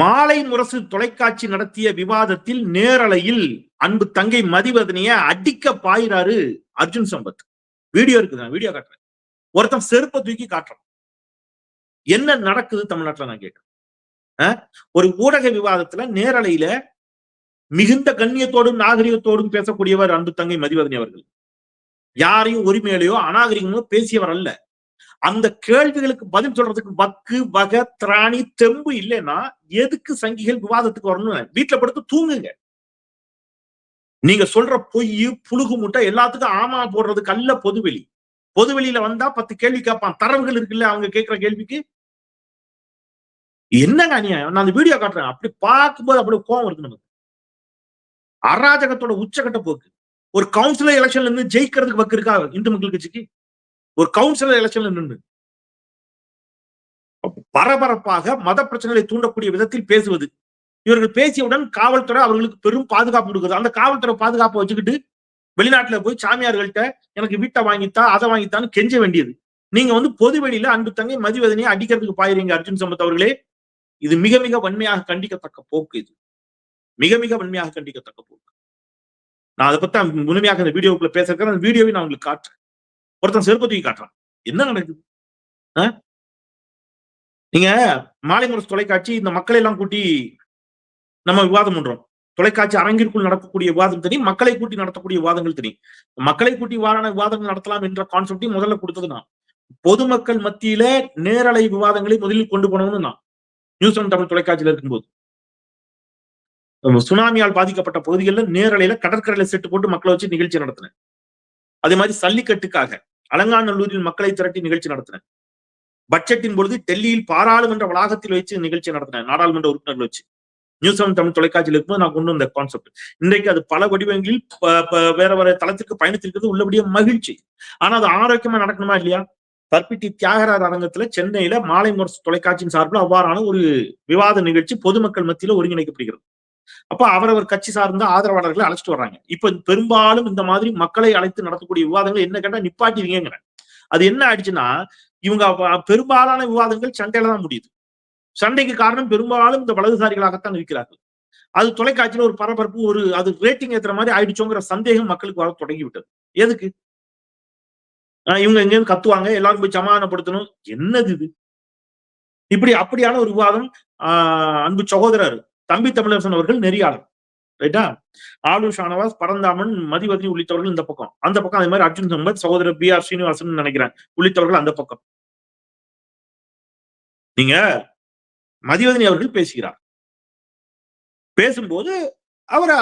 மாலை முரசு தொலைக்காட்சி நடத்திய விவாதத்தில் நேரலையில் அன்பு தங்கை மதிவதனைய அடிக்க பாயிறாரு அர்ஜுன் சம்பத். வீடியோ இருக்குது நான் வீடியோ காட்டுறேன். ஒருத்தன் செருப்பை தூக்கி காட்டுறான். என்ன நடக்குது தமிழ்நாட்டில் நான் கேட்கிறேன் ஒரு ஊடக விவாதத்துல நேரலையில மிகுந்த கண்ணியத்தோடும் நாகரிகத்தோடும் பேசக்கூடியவர் அன்பு தங்கை மதிவதனி அவர்கள். யாரையும் உரிமையிலையோ அநாகரிகமோ பேசியவர் அல்ல. அந்த கேள்விகளுக்கு பதில் சொல்றதுக்கு வக்கு வகை திராணி தெம்பு இல்லைன்னா எதுக்கு சங்கிகள் விவாதத்துக்கு வரணும் வீட்டுல படுத்து தூங்குங்க. நீங்க சொல்ற பொய் புழுகு முட்டை எல்லாத்துக்கும் ஆமா போடுறது கல்ல பொதுவெளி. பொதுவெளியில வந்தா பத்து கேள்வி கேட்பான். தரவுகள் இருக்குல்ல அவங்க கேட்கிற கேள்விக்கு. என்னங்க அநியாயம்? நான் அந்த வீடியோ காட்டுறேன். அப்படி பார்க்கும்போது அப்படி கோவம் இருக்கு நமக்கு. அராஜகத்தோட உச்சகட்ட போக்கு. ஒரு கவுன்சிலர் எலெக்ஷன்ல இருந்து ஜெயிக்கிறதுக்கு வக்கு இருக்கா இந்து மக்கள் கட்சிக்கு? ஒரு கவுன்சிலர் எலெக்ஷன்ல நின்று பரபரப்பாக மத பிரச்சனைகளை தூண்டக்கூடிய விதத்தில் பேசுவது. இவர்கள் பேசியவுடன் காவல்துறை அவர்களுக்கு பெரும் பாதுகாப்பு கொடுக்குது அந்த காவல்துறை பாதுகாப்பை வச்சுக்கிட்டு வெளிநாட்டுல போய் சாமியார்கள்ட்ட எனக்கு வீட்டை வாங்கித்தா அதை வாங்கித்தான்னு கெஞ்ச வேண்டியது. நீங்க வந்து பொது வெளியில அன்பு தங்கை மதிவதனையை அடிக்கிறதுக்கு பாயிருங்க அர்ஜுன் சம்பத் அவர்களே. இது மிக மிக வன்மையாக கண்டிக்கத்தக்க போக்கு இது. மிக மிக வன்மையாக கண்டிக்கத்தக்க போக்கு. நான் அதை பத்தி முழுமையாக இந்த வீடியோக்குள்ள பேசுறேன் அந்த வீடியோவை நான் உங்களுக்கு காட்டுறேன். ஒருத்தன் செருப்பு தூக்கி காட்டுறான். என்ன நடக்குது? நீங்க மாலை முரசு தொலைக்காட்சி இந்த மக்களை எல்லாம் கூட்டி நம்ம விவாதம் பண்றோம். தொலைக்காட்சி அரங்கிற்குள் நடக்கக்கூடிய விவாதம் தெரியும் மக்களை கூட்டி நடத்தக்கூடிய விவாதங்கள் தெரியும். மக்களை கூட்டி வாரான விவாதங்கள் நடத்தலாம் என்ற கான்செப்டையும் முதல்ல கொடுத்தது நான். பொதுமக்கள் மத்தியில நேரலை விவாதங்களை முதலில் கொண்டு போனவனு நான். நியூஸ் ஒன் தமிழ் தொலைக்காட்சியில இருக்கும்போது. சுனாமியால் பாதிக்கப்பட்ட பகுதிகளில் நேரலையில கடற்கரையில செட்டு போட்டு மக்களை வச்சு நிகழ்ச்சி நடத்தினேன். அதே மாதிரி சல்லிக்கட்டுக்காக அலங்காநல்லூரில் மக்களை திரட்டி நிகழ்ச்சி நடத்தினேன். பட்ஜெட்டின் பொழுது டெல்லியில் பாராளுமன்ற வளாகத்தில் வச்சு நிகழ்ச்சி நடத்தினேன் நாடாளுமன்ற உறுப்பினர்கள் வச்சு. நியூஸ் செவன் தமிழ் தொலைக்காட்சியில் இருக்கும்போது நான் கொண்டு வந்த கான்செப்ட் இன்றைக்கு அது பல வடிவங்களில் வேற வேற தளத்திற்கு பயணித்திருக்கிறது உள்ளபடியே மகிழ்ச்சி. ஆனா அது ஆரோக்கியமா நடக்கணுமா இல்லையா? பர்பிட்டி தியாகராஜ அரங்கத்துல சென்னையில மாலை முரசு தொலைக்காட்சியின் சார்பில் அவ்வாறான ஒரு விவாத நிகழ்ச்சி பொதுமக்கள் மத்தியில ஒருங்கிணைக்கப்படுகிறது. அப்ப அவரவர் கட்சி சார்ந்த ஆதரவாளர்களை அழைச்சிட்டு வர்றாங்க. இப்ப பெரும்பாலும் இந்த மாதிரி மக்களை அழைத்து நடத்தக்கூடிய விவாதங்கள் என்ன கேட்டா நிப்பாட்டிவீங்கிறேன் அது என்ன ஆயிடுச்சுன்னா இவங்க பெரும்பாலான விவாதங்கள் சண்டையில தான் முடியுது. சண்டைக்கு காரணம் பெரும்பாலும் இந்த வலதுசாரிகளாகத்தான் இருக்கிறார்கள். அது தொலைக்காட்சியில ஒரு பரபரப்பு ஒரு அது ரேட்டிங் ஏத்துற மாதிரி ஆயிடுச்சோங்கிற சந்தேகம் மக்களுக்கு வர தொடங்கி விட்டது எதுக்கு? ஆஹ் இவங்க எங்கேயும் கத்துவாங்க எல்லாரும் போய் சமாதானப்படுத்தணும். என்னது இது? இப்படி அப்படியான ஒரு விவாதம் ஆஹ் அன்பு சகோதரர் தம்பி தமிழரசன் அவர்கள் நெறியாளர். ரைட்டா ஆலு ஷானவாஸ் பரந்தாமன் மதிவதி உள்ளிட்டவர்கள் இந்த பக்கம். அந்த பக்கம் அதே மாதிரி அர்ஜுன் சம்பத் சகோதரர் பி ஆர் ஸ்ரீனிவாசன் நினைக்கிறேன். உள்ளிட்டவர்கள் அந்த பக்கம். நீங்க மதிவதனி அவர்கள் பேசுகிறார். பேசும்போது அவர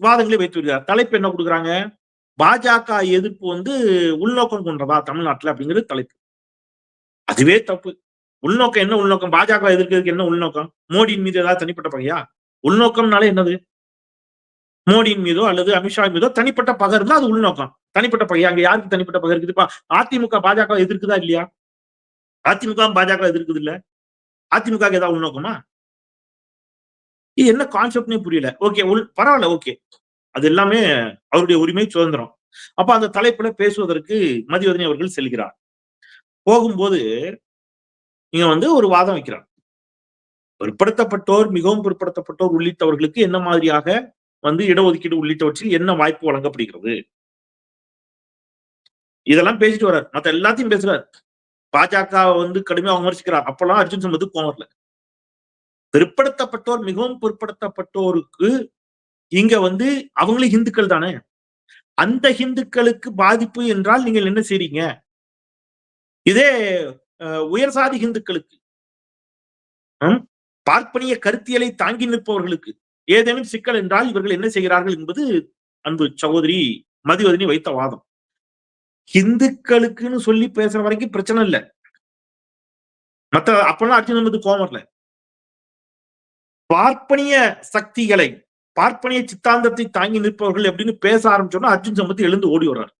வாதங்களை வைத்து வருகிறார் தலைப்பு என்ன கொடுக்குறாங்க? பாஜக எதிர்ப்பு வந்து உள்நோக்கம் கொண்டதா தமிழ்நாட்டுல அப்படிங்கிறது தலைப்பு. அதுவே தப்பு. உள்நோக்கம் என்ன உள்நோக்கம்? பாஜக எதிர்க்கிறதுக்கு என்ன உள்நோக்கம்? மோடியின் மீது ஏதாவது தனிப்பட்ட பகையா? உள்நோக்கம்னாலே என்னது? மோடியின் மீதோ அல்லது அமித்ஷா மீதோ தனிப்பட்ட பகை இருந்தா அது உள்நோக்கம். தனிப்பட்ட பகையா? அங்க யாருக்கு தனிப்பட்ட பகை இருக்குது? அதிமுக பாஜக எதிர்க்குதா இல்லையா? அதிமுக பாஜக எதிர்க்குது இல்ல? அதிமுக ஏதாவது உள்நோக்கமா? இது என்ன கான்செப்ட்னே புரியல. ஓகே உள் பரவாயில்ல ஓகே அது எல்லாமே அவருடைய உரிமை சுதந்திரம். அப்ப அந்த தலைப்புல பேசுவதற்கு மதிவதனி அவர்கள் செல்கிறார். போகும்போது இங்க வந்து ஒரு வாதம் வைக்கிறார். பிற்படுத்தப்பட்டோர் மிகவும் பிற்படுத்தப்பட்டோர் உள்ளிட்டவர்களுக்கு என்ன மாதிரியாக வந்து இடஒதுக்கீடு உள்ளிட்டவற்றில் என்ன வாய்ப்பு வழங்கப்படுகிறது? இதெல்லாம் பேசிட்டு வர்றார். மத்த எல்லாத்தையும் பேசுறார். பாஜக வந்து கடுமையாக விமர்சிக்கிறார். அப்பெல்லாம் அர்ஜுன் சம்பத்து கோவம் பிற்படுத்தப்பட்டோர் மிகவும் பிற்படுத்தப்பட்டோருக்கு இங்க வந்து அவங்களும் ஹிந்துக்கள் தானே? அந்த ஹிந்துக்களுக்கு பாதிப்பு என்றால் நீங்கள் என்ன செய்றீங்க? இதே உயர் சாதி இந்துக்களுக்கு பார்ப்பனிய கருத்தியலை தாங்கி நிற்பவர்களுக்கு. ஏதேனும் சிக்கல் என்றால் இவர்கள் என்ன செய்கிறார்கள் என்பது அன்பு சகோதரி மதிவதனி வைத்த வாதம். இந்துக்களுக்குன்னு சொல்லி பேசுற வரைக்கும் பிரச்சனை இல்ல. மத்த அப்பெல்லாம் அர்ஜுன் சம்பத்து கோமர்ல வரல. பார்ப்பனிய சக்திகளை பார்ப்பனிய சித்தாந்தத்தை தாங்கி நிற்பவர்கள் அப்படின்னு பேச ஆரம்பிச்சோன்னா அர்ஜுன் சம்பத்தி எழுந்து ஓடி வர்றாரு.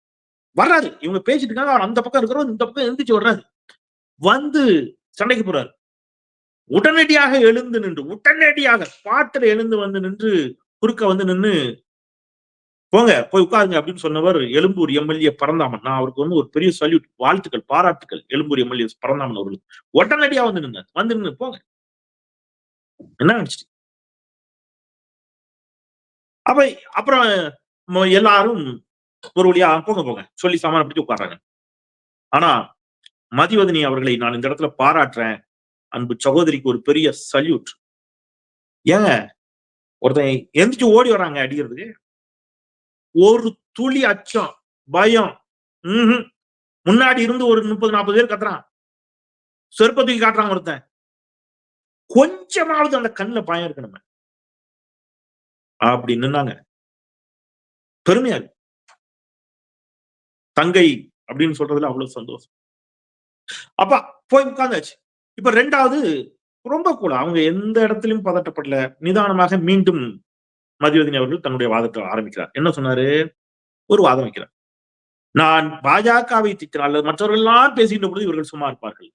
வர்றாரு. இவங்க பேசிட்டு இருக்காங்க அவர் அந்த பக்கம் இருக்கிறோம் இந்த பக்கம் எழுந்துச்சு வர்றாரு. வந்து சண்டைக்கு போறாரு. உடனடியாக எழுந்து நின்று உடனடியாக பாட்டில் எழுந்து வந்து நின்று குறுக்க வந்து நின்று போங்க போய் உட்காருங்க அப்படின்னு சொன்னவர் எழும்பூர் எம்எல்ஏ பரந்தாமன். நான் அவருக்கு வந்து ஒரு பெரிய சல்யூட் வாழ்த்துக்கள் பாராட்டுக்கள். எழும்பூர் எம்எல்ஏ பரந்தாமன் அவர்களுக்கு. உடனடியா வந்து நின்னார். வந்து நின்று போங்க. என்ன நினைச்சிட்டு? அப்ப அப்புறம் எல்லாரும் ஒரு வழியா போங்க போங்க. சொல்லி சமாளிப்பிட்டு உட்கார்றாங்க. ஆனா மதிவதனி அவர்களை நான் இந்த இடத்துல பாராட்டுறேன். அன்பு சகோதரிக்கு ஒரு பெரிய சல்யூட். ஏங்க ஒருத்தன் எந்திரிச்சு ஓடி வராங்க அடிக்கிறதுக்கு. ஒரு துளி அச்சம் பயம். ம் முன்னாடி இருந்து ஒரு முப்பது நாற்பது பேர் கத்துறான். செருப்ப தூக்கி காட்டுறான் ஒருத்தன். கொஞ்சமாவது அந்த கண்ணுல பயம் இருக்கு நம்ம. அப்படி நின்னாங்க. பெருமையா இருக்கு. தங்கை அப்படின்னு சொல்றதுல அவ்வளவு சந்தோஷம். அப்ப போய் உட்கார்ந்தாச்சு இப்ப ரெண்டாவது ரொம்ப கூட அவங்க எந்த இடத்துலயும் பதட்டப்படல. நிதானமாக மீண்டும் மதிவதனி அவர்கள் தன்னுடைய வாதத்தை ஆரம்பிக்கிறார். என்ன சொன்னாரு? ஒரு வாதம் வைக்கிறார். நான் பாஜகவை திட்டினால் அல்லது மற்றவர்கள் எல்லாம் பேசுகின்ற பொழுது இவர்கள் சும்மா இருப்பார்கள்.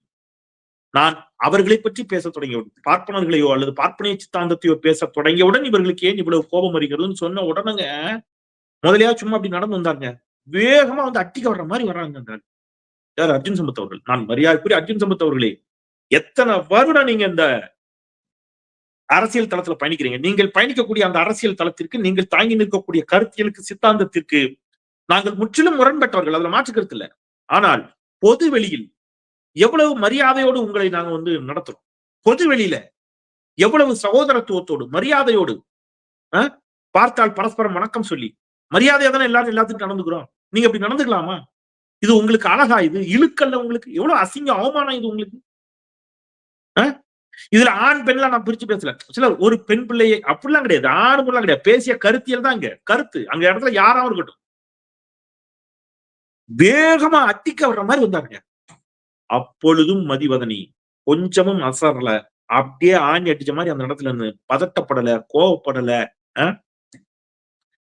நான் அவர்களை பற்றி பேச தொடங்கியவுடன் பார்ப்பனர்களையோ அல்லது பார்ப்பனைய சித்தாந்தத்தையோ பேச தொடங்கியவுடன் இவர்களுக்கு ஏன் இவ்வளவு கோபம் வருகிறதுன்னு சொன்ன உடனேங்க முதலையா சும்மா அப்படி நடந்து வந்தாங்க வேகமா வந்து அட்டிக்க வர்ற மாதிரி வர்றாங்க யார் அர்ஜுன் சம்பத் அவர்கள்? நான் மரியாதைக்குரிய அர்ஜுன் சம்பத் அவர்களே எத்தனை வருடம் நீங்க இந்த அரசியல் தளத்துல பயணிக்கிறீங்க? நீங்கள் பயணிக்கக்கூடிய அந்த அரசியல் தளத்திற்கு நீங்கள் தாங்கி நிற்கக்கூடிய கருத்தியலுக்கு சித்தாந்தத்திற்கு நாங்கள் முற்றிலும் முரண்பட்டவர்கள் அதுல மாற்று கருத்து இல்ல. ஆனால் பொது வெளியில் எவ்வளவு மரியாதையோடு உங்களை நாங்க வந்து நடத்துறோம்? பொது வெளியில எவ்வளவு சகோதரத்துவத்தோடு மரியாதையோடு பார்த்தால் பரஸ்பரம் வணக்கம் சொல்லி மரியாதையா தானே எல்லாரும் எல்லாத்துக்கும் நடந்துக்கிறோம்? நீங்க அப்படி நடந்துக்கலாமா? இது உங்களுக்கு அழகா இது இழுக்கல்ல உங்களுக்கு? எவ்வளவு அசிங்கம் அவமானம் இது உங்களுக்கு? இதுல ஆண் பெண்லாம் நான் பிரிச்சு பேசல. சிலர் ஒரு பெண் பிள்ளையை அப்படிலாம் கிடையாது. ஆண் பெண்லாம் கிடையாது. பேசிய கருத்தியல் தான் இங்க. கருத்து. அங்க இடத்துல யாராவும் இருக்கட்டும். வேகமா அத்திக்க வர்ற மாதிரி வந்தாங்க அப்பொழுதும் மதிவதனி. கொஞ்சமும் அசரல. அப்படியே ஆணி அடிச்ச மாதிரி அந்த இடத்துல இருந்து பதட்டப்படல கோவப்படல. அஹ்?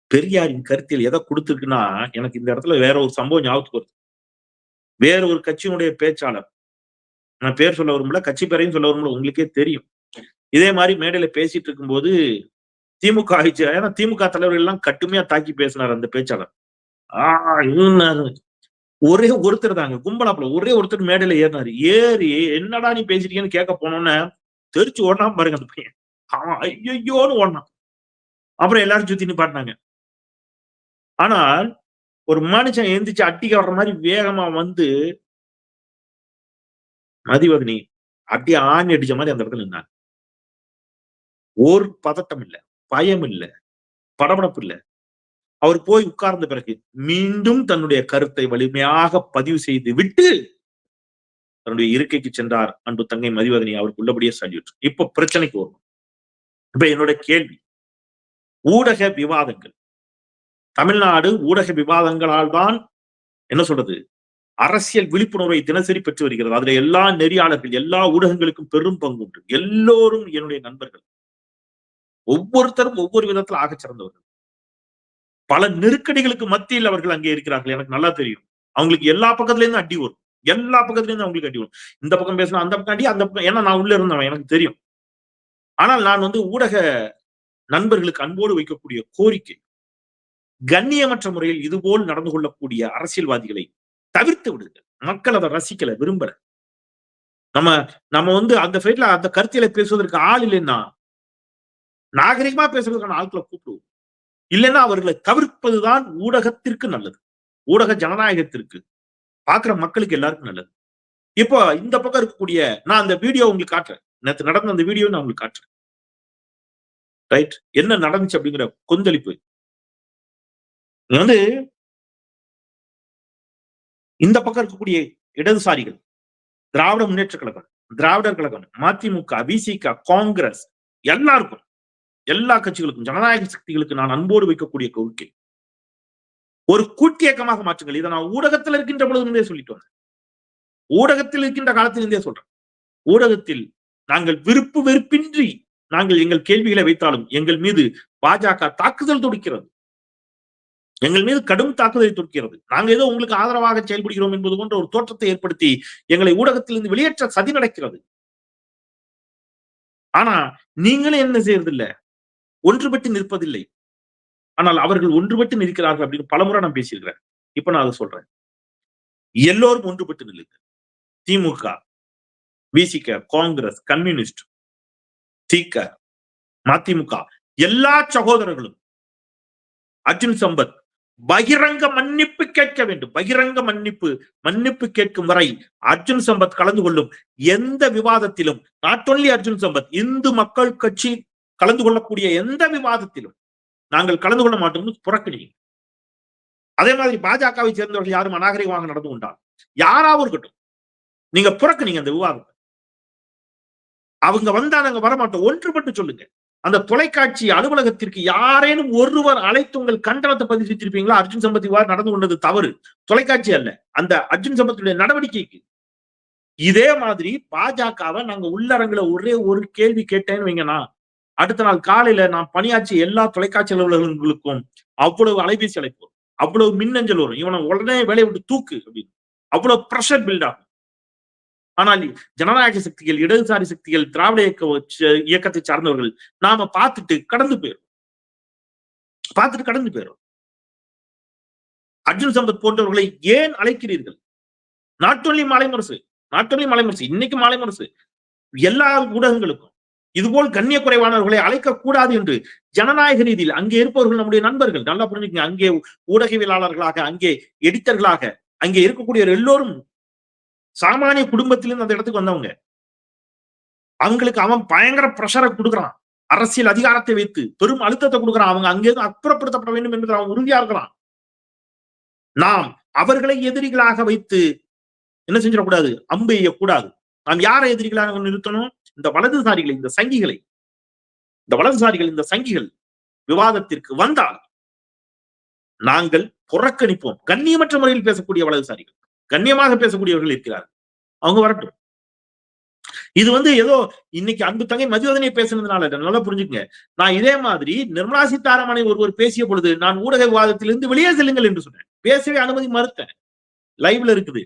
பெரியாரின் கருத்தில் எதை கொடுத்துருக்குன்னா எனக்கு இந்த இடத்துல வேற ஒரு சம்பவம் ஞாபகத்துக்கு வருது. வேற ஒரு கட்சியினுடைய பேச்சாளர் நான் பேர் சொல்ல வரும்ல கட்சி பேரையும் சொல்ல வரும்ல உங்களுக்கே தெரியும். இதே மாதிரி மேடையில பேசிட்டு இருக்கும்போது திமுக ஆயிடுச்சு. ஏன்னா திமுக தலைவர்கள் எல்லாம் கட்டுமையா தாக்கி பேசினார் அந்த பேச்சாளர். ஆஹ் ஒரே ஒருத்தர் தாங்க கும்பலாப்புல ஒரே ஒருத்தர் மேடையில ஏறினாரு. ஏறி என்னடா நீ பேசிட்டீங்கன்னு கேட்க போனோன்னு தெரிச்சு ஓடனா பாருங்க அந்த பையன். அவன் ஐயோன்னு ஓடினான். அப்புறம் எல்லாரும் சுத்தி நிப்பாட்டினாங்க. ஆனால் ஒரு மனுஷன் எந்திரிச்சு அட்டிக்க வர்ற மாதிரி வேகமா வந்து மதிவதனி அப்படி ஆணி அடிச்ச மாதிரி அந்த இடத்துல நின்னாங்க. ஒரு பதட்டம் இல்ல பயம் இல்லை படபடப்பு இல்ல. அவர் போய் உட்கார்ந்த பிறகு மீண்டும் தன்னுடைய கருத்தை வலிமையாக பதிவு செய்து விட்டு தன்னுடைய இருக்கைக்கு சென்றார் அன்பு தங்கை மதிவதனி அவருக்கு உள்ளபடியே சல்யூட் இப்ப பிரச்சனைக்கு வரும் இப்ப என்னோட கேள்வி ஊடக விவாதங்கள் தமிழ்நாடு ஊடக விவாதங்களால் தான் என்ன சொல்றது? அரசியல் விழிப்புணர்வை தினசரி பெற்று வருகிறது. அதுல எல்லா நெறியாளர்கள் எல்லா ஊடகங்களுக்கும் பெரும் பங்கு உண்டு. எல்லோரும் என்னுடைய நண்பர்கள். ஒவ்வொருத்தரும் ஒவ்வொரு விதத்தில் ஆகச் சிறந்தவர்கள். பல நெருக்கடிகளுக்கு மத்தியில் அவர்கள் அங்கே இருக்கிறார்கள். எனக்கு நல்லா தெரியும். அவங்களுக்கு எல்லா பக்கத்துல இருந்து அடி வரும். எல்லா பக்கத்துல இருந்து அவங்களுக்கு அடி வரும். இந்த பக்கம் பேசினா அந்த பக்கம் அடி அந்த பக்கம் ஏன்னா நான் உள்ள இருந்தவன் எனக்கு தெரியும். ஆனால் நான் வந்து ஊடக நண்பர்களுக்கு அன்போடு வைக்கக்கூடிய கோரிக்கை கண்ணியமற்ற முறையில் இதுபோல் நடந்து கொள்ளக்கூடிய அரசியல்வாதிகளை தவிர்த்து விடுங்கள். மக்கள் அதை ரசிக்கல விரும்பல. நம்ம நம்ம வந்து அந்த ஃபைட்ல அந்த கருத்தியில பேசுவதற்கு ஆள் இல்லைன்னா நாகரிகமா பேசுறதுக்கான ஆட்களை கூப்பிடுவோம். இல்லைன்னா அவர்களை தவிர்ப்பதுதான் ஊடகத்திற்கு நல்லது. ஊடக ஜனநாயகத்திற்கு பாக்குற மக்களுக்கு எல்லாருக்கும் நல்லது. இப்போ இந்த பக்கம் இருக்கக்கூடிய நான் அந்த வீடியோ உங்களுக்கு காட்டுறேன். நேற்று நடந்த அந்த வீடியோ நான் உங்களுக்கு காட்டுறேன். ரைட் என்ன நடந்துச்சு அப்படிங்கிற கொந்தளிப்பு வந்து இந்த பக்கம் இருக்கக்கூடிய இடதுசாரிகள் திராவிட முன்னேற்ற கழகம் திராவிடர் கழகம் மதிமுக விசிக காங்கிரஸ் எல்லாருக்கும் எல்லா கட்சிகளுக்கும் ஜனநாயக சக்திகளுக்கு நான் அன்போடு வைக்கக்கூடிய கோரிக்கை. ஒரு கூட்டியக்கமாக மாற்றுங்கள். இதை நான் ஊடகத்தில் இருக்கின்ற பொழுதுந்தே சொல்லிட்டு வந்தேன். ஊடகத்தில் இருக்கின்ற காலத்திலிருந்தே சொல்றேன். ஊடகத்தில் நாங்கள் விருப்பு வெறுப்பின்றி நாங்கள் எங்கள் கேள்விகளை வைத்தாலும் எங்கள் மீது பாஜக தாக்குதல் தொடுக்கிறது. எங்கள் மீது கடும் தாக்குதலை தொடுக்கிறது. நாங்க ஏதோ உங்களுக்கு ஆதரவாக செயல்படுகிறோம் என்பது போன்ற ஒரு தோற்றத்தை ஏற்படுத்தி எங்களை ஊடகத்திலிருந்து வெளியேற்ற சதி நடக்கிறது. ஆனா நீங்களும் என்ன செய்யறதில்லை? ஒன்றுபட்டு நிற்பதில்லை. ஆனால் அவர்கள் ஒன்றுபட்டு நிற்கிறார்கள் அப்படின்னு பலமுறை நான் பேசியிருக்கிறேன். இப்ப நான் அதை சொல்றேன். எல்லோரும் ஒன்றுபட்டு நில்லுங்க திமுக விசிக காங்கிரஸ் கம்யூனிஸ்ட் திக மதிமுக எல்லா சகோதரர்களும் அர்ஜுன் சம்பத் பகிரங்க மன்னிப்பு கேட்க வேண்டும். பகிரங்க மன்னிப்பு மன்னிப்பு கேட்கும் வரை அர்ஜுன் சம்பத் கலந்து கொள்ளும் எந்த விவாதத்திலும் நாட் ஒன்லி அர்ஜுன் சம்பத் இந்து மக்கள் கட்சி கலந்து கொள்ளக்கூடிய எந்த விவாதத்திலும் நாங்கள் கலந்து கொள்ள மாட்டோம்னு புறக்கணியும் அதே மாதிரி பாஜகவை சேர்ந்தவர்கள் யாரும் அநாகரிகமாக நடந்து கொண்டால் யாராவும் இருக்கட்டும் நீங்க புறக்கணிங்க அந்த விவாதத்தை. அவங்க வந்தா நாங்க வரமாட்டோம். ஒன்றுபட்டு சொல்லுங்க அந்த தொலைக்காட்சி அலுவலகத்திற்கு யாரேனும் ஒருவர் அழைத்து உங்கள் கண்டனத்தை பதிவு செஞ்சிருப்பீங்களா அர்ஜுன் சம்பத் இவ்வாறு நடந்து கொண்டது தவறு. தொலைக்காட்சி அல்ல. அந்த அர்ஜுன் சம்பத்துடைய நடவடிக்கைக்கு. இதே மாதிரி பாஜகவை நாங்க உள்ளரங்குல ஒரே ஒரு கேள்வி கேட்டேன்னு வைங்கண்ணா. அடுத்த நாள் காலையில நான் பணியாற்றிய எல்லா தொலைக்காட்சி அலுவலகங்களுக்கும் அவ்வளவு அலைபேசி அழைப்பு அவ்வளவு மின்னஞ்சல் வரும். இவனை உடனே வேலையை விட்டு தூக்கு அப்படின்னு. அவ்வளவு ப்ரெஷர் பில்ட் ஆகும். ஆனால் ஜனநாயக சக்திகள் இடதுசாரி சக்திகள் திராவிட இயக்க இயக்கத்தை சார்ந்தவர்கள் நாம பார்த்துட்டு கடந்து போயிரும். பார்த்துட்டு கடந்து போயிரும். அர்ஜுன் சம்பத் போன்றவர்களை ஏன் அழைக்கிறீர்கள்? நாட்டொல்லி மாலைமுரசு நாட்டொல்லி மலைமரசு இன்னைக்கு மலைமரசு எல்லா ஊடகங்களுக்கும் இதுபோல் கண்ணிய குறைவானவர்களை அழைக்க கூடாது என்று ஜனநாயக ரீதியில் அங்கே இருப்பவர்கள் நம்முடைய நண்பர்கள் நல்லா புரிஞ்சுக்கங்க அங்கே ஊடகவியலாளர்களாக அங்கே எடிட்டர்களாக அங்கே இருக்கக்கூடியவர் எல்லோரும் சாமானிய குடும்பத்திலிருந்து அந்த இடத்துக்கு வந்தவங்க. அவங்களுக்கு அவன் பயங்கர பிரஷரை கொடுக்குறான். அரசியல் அதிகாரத்தை வைத்து பெரும் அழுத்தத்தை கொடுக்குறான். அவங்க அங்கிருந்து அப்புறப்படுத்தப்பட வேண்டும் என்று அவன் உறுதியா இருக்கிறான். நாம் அவர்களை எதிரிகளாக வைத்து என்ன செஞ்சிடக்கூடாது? அம்பு எய்யக்கூடாது. நாம் யாரை எதிரிகளாக நிறுத்தணும்? இந்த வலதுசாரிகளை இந்த சங்கிகளை. இந்த வலதுசாரிகள் இந்த சங்கிகள் விவாதத்திற்கு வந்தால் நாங்கள் புறக்கணிப்போம். கண்ணியமற்ற முறையில் பேசக்கூடிய வலதுசாரிகள். கண்ணியமாக பேசக்கூடியவர்கள் இருக்கிறார்கள். அவங்க வரட்டும். இது வந்து ஏதோ இன்னைக்கு அன்பு தங்கை மதியோதனை பேசுனதுனால நல்லா புரிஞ்சுக்கங்க. நான் இதே மாதிரி நிர்மலா சீதாராமனை ஒருவர் பேசிய பொழுது நான் ஊடக விவாதத்திலிருந்து வெளியே செல்லுங்கள் என்று சொன்னேன். பேசவே அனுமதி மறுத்தேன். லைவ்ல இருக்குது.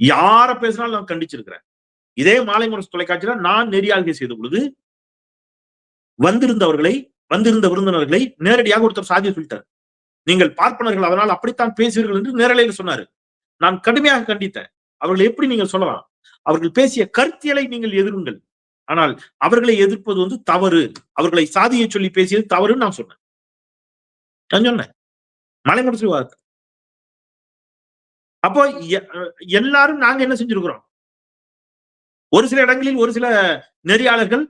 யார பேசினாலும் நான் கண்டிச்சிருக்கிறேன். இதே மாலை முரசு தொலைக்காட்சியில நான் நெறியாளுகை செய்த பொழுது வந்திருந்தவர்களை வந்திருந்த விருந்தினர்களை நேரடியாக ஒருத்தர் சாதிய சொல்லிட்டார். நீங்கள் பார்ப்பனர்கள் அதனால் அப்படித்தான் பேசுவீர்கள் என்று நேரலையில் சொன்னாரு. நான் கடுமையாக கண்டித்தேன். அவர்களை எப்படி நீங்கள் சொல்லலாம்? அவர்கள் பேசிய கருத்தியலை நீங்கள் எதிருங்கள். ஆனால் அவர்களை எதிர்ப்பது வந்து தவறு. அவர்களை சாதியை சொல்லி பேசியது தவறுன்னு நான் சொன்னேன். நான் சொன்னேன். மலைமுரசு விவாதத்தை அப்போ எ- எல்லாரும் நாங்க என்ன செஞ்சிருக்கிறோம்? ஒரு சில இடங்களில் ஒரு சில நெறியாளர்கள்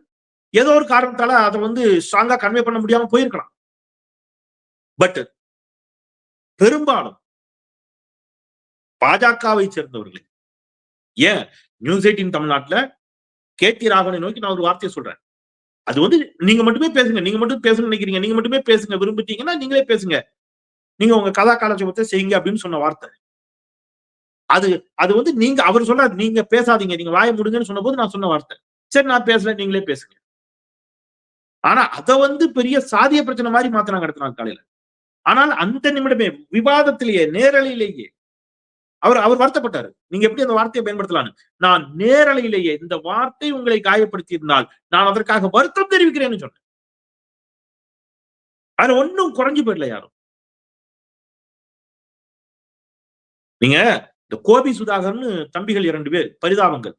ஏதோ ஒரு காரணத்தால அதை வந்து ஸ்ட்ராங்கா கன்வே பண்ண முடியாம போயிருக்கலாம். பட் பெரும்பாலும் பாஜகவை சேர்ந்தவர்களே. ஏன்? நியூஸ் எயிட்டின் தமிழ்நாட்டுல கே டி ராகவனை நோக்கி நான் ஒரு வார்த்தையை சொல்றேன். அது வந்து நீங்க மட்டுமே பேசுங்க நீங்க மட்டும் பேசணும்னு நினைக்கிறீங்க நீங்க மட்டுமே பேசுங்க விரும்பிட்டீங்கன்னா நீங்களே பேசுங்க. நீங்க உங்க கதா காலட்சேபத்தை செய்யுங்க அப்படின்னு சொன்ன வார்த்தை. அது அது வந்து நீங்க அவர் சொல்ற நீங்க பேசாதீங்க நீங்க வாய முடுங்கன்னு சொன்னபோது நான் சொன்ன வார்த்தை. சரி நான் பேசல நீங்களே பேசுங்க. ஆனா அத வந்து பெரிய சாதிய பிரச்சனை மாதிரி மாத்தினாங்க அடுத்த நாள் காலையில. ஆனால் அந்த நிமிடமே விவாதத்திலேயே நேரலையிலேயே அவர் அவர் வருத்தப்பட்டாரு. நீங்க எப்படி அந்த வார்த்தையை பயன்படுத்தலாம்னு? நான் நேரலையிலேயே இந்த வார்த்தை உங்களை காயப்படுத்தி இருந்தால் நான் அதற்காக வருத்தம் தெரிவிக்கிறேன்னு சொன்னேன். அது ஒன்னும் குறைஞ்சு போயிடல யாரும். நீங்க இந்த கோபி சுதாகர்னு தம்பிகள் இரண்டு பேர் பரிதாபங்கள்.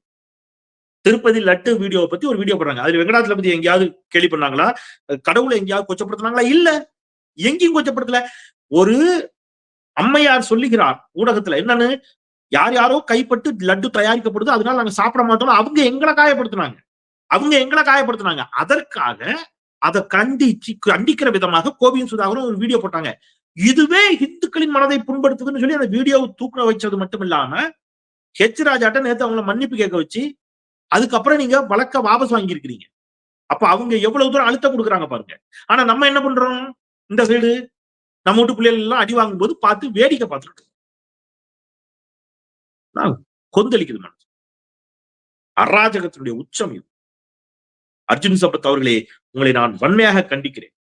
திருப்பதி லட்டு வீடியோவை பத்தி ஒரு வீடியோ போடுறாங்க. அதுல வெங்கடாச்சலபதி எங்கேயாவது கேள்வி பண்ணாங்களா? கடவுளை எங்கேயாவது கொச்சப்படுத்தினாங்களா? இல்ல. எங்கேயும் கொச்சப்படுத்தல ஒரு அம்மையார் சொல்லுகிறார் ஊடகத்துல என்னன்னு? யார் யாரோ கைப்பட்டு லட்டு தயாரிக்கப்படுது அதனால நாங்க சாப்பிட மாட்டோம் அவங்க எங்களை காயப்படுத்தினாங்க. அவங்க எங்களை காயப்படுத்தினாங்க. அதற்காக அதை கண்டிச்சு கண்டிக்கிற விதமாக கோபியும் சுதாகரும் ஒரு வீடியோ போட்டாங்க. இதுவே இந்துக்களின் மனதை புண்படுத்துதுன்னு சொல்லி அந்த வீடியோவை தூக்க வச்சது மட்டும் இல்லாம ஹெச் ராஜாட்ட நேத்து அவங்கள மன்னிப்பு கேட்க வச்சு அதுக்கப்புறம் நீங்க வழக்க வாபஸ் வாங்கியிருக்கிறீங்க. அப்ப அவங்க எவ்வளவு தூரம் அழுத்தம் கொடுக்குறாங்க பாருங்க. ஆனா நம்ம என்ன பண்றோம்? இந்த சைடு நம்ம வீட்டு பிள்ளைகள் எல்லாம் அடி வாங்கும்போது பார்த்து வேடிக்கை பார்த்துட்டு கொந்தளிக்குது மனசு. அராஜகத்தினுடைய உச்சம் இது. அர்ஜுன் சம்பத் அவர்களே உங்களை நான் வன்மையாக கண்டிக்கிறேன்.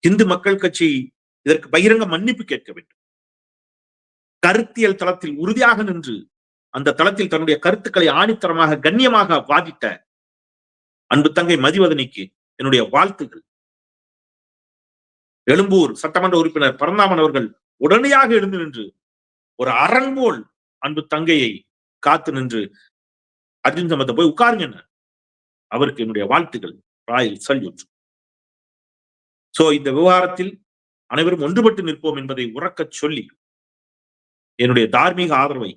இந்து மக்கள் கட்சி இதற்கு பகிரங்க மன்னிப்பு கேட்க வேண்டும். கருத்தியல் தளத்தில் உறுதியாக நின்று அந்த தளத்தில் தன்னுடைய கருத்துக்களை ஆணித்தரமாக கண்ணியமாக வாதிட்ட அன்பு தங்கை மதிவதனிக்கு என்னுடைய வாழ்த்துகள். எழும்பூர் சட்டமன்ற உறுப்பினர் பரந்தாமன் அவர்கள் உடனடியாக எழுந்து நின்று ஒரு அரண் போல் அன்பு தங்கையை காத்து நின்று அர்ஜுன் சம்பத்தை போய் உட்காருங்க அவருக்கு என்னுடைய வாழ்த்துக்கள். ராயல் சல்யூட் சோ இந்த விவகாரத்தில் அனைவரும் ஒன்றுபட்டு நிற்போம் என்பதை உறக்கச் சொல்லி என்னுடைய தார்மீக ஆதரவை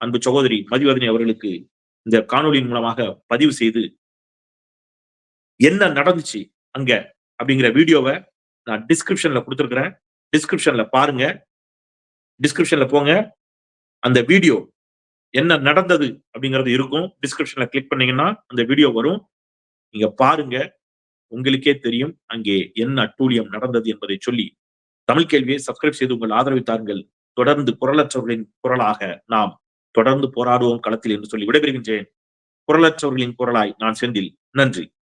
அன்பு சகோதரி மதிவதனி அவர்களுக்கு இந்த காணொலியின் மூலமாக பதிவு செய்து என்ன நடந்துச்சு அங்க அப்படிங்கிற வீடியோவை நான் டிஸ்கிரிப்ஷன்ல கொடுத்துருக்குறேன். டிஸ்கிரிப்ஷன்ல பாருங்க. டிஸ்கிரிப்ஷன்ல போங்க. அந்த வீடியோ என்ன நடந்தது அப்படிங்கிறது இருக்கும். டிஸ்கிரிப்ஷன்ல கிளிக் பண்ணீங்கன்னா அந்த வீடியோ வரும். நீங்க பாருங்க. உங்களுக்கே தெரியும் அங்கே என்ன அட்டூழியம் நடந்தது என்பதை சொல்லி. தமிழ் கேள்வியை சப்ஸ்கிரைப் செய்து உங்கள் ஆதரவை தாருங்கள். தொடர்ந்து குரலற்றவர்களின் குரலாக நாம் தொடர்ந்து போராடுவோம் களத்தில் என்று சொல்லி விடைபெறுகின்றேன். குரலற்றவர்களின் குரலாய் நான் செந்தில். நன்றி.